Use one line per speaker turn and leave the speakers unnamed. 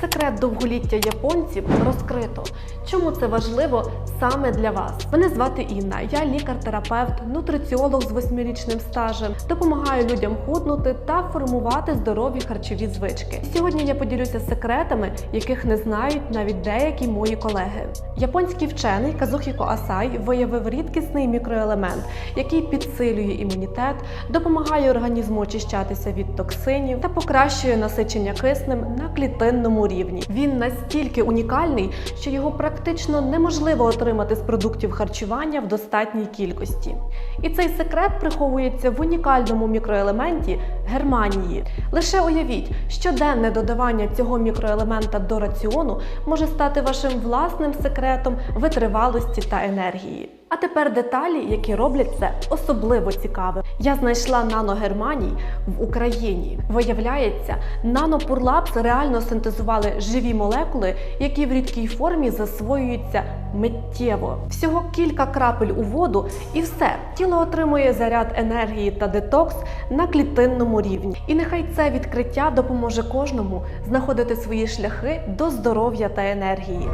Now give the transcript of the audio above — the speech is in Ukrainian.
Секрет довголіття японців розкрито. Чому це важливо саме для вас? Мене звати Інна. Я лікар-терапевт, нутриціолог з восьмирічним стажем. Допомагаю людям худнути та формувати здорові харчові звички. Сьогодні я поділюся секретами, яких не знають навіть деякі мої колеги. Японський вчений Казухіко Асай виявив рідкісний мікроелемент, який підсилює імунітет, допомагає організму очищатися від токсинів та покращує насичення киснем на клітинному рівні. Він настільки унікальний, що його практично неможливо отримати з продуктів харчування в достатній кількості. І цей секрет приховується в унікальному мікроелементі германії. Лише уявіть, щоденне додавання цього мікроелемента до раціону може стати вашим власним секретом витривалості та енергії. А тепер деталі, які роблять це особливо цікавим. Я знайшла наногерманій в Україні. Виявляється, нанопурлапс реально синтезували живі молекули, які в рідкій формі засвоюються миттєво. Всього кілька крапель у воду, і все тіло отримує заряд енергії та детокс на клітинному рівні. І нехай це відкриття допоможе кожному знаходити свої шляхи до здоров'я та енергії.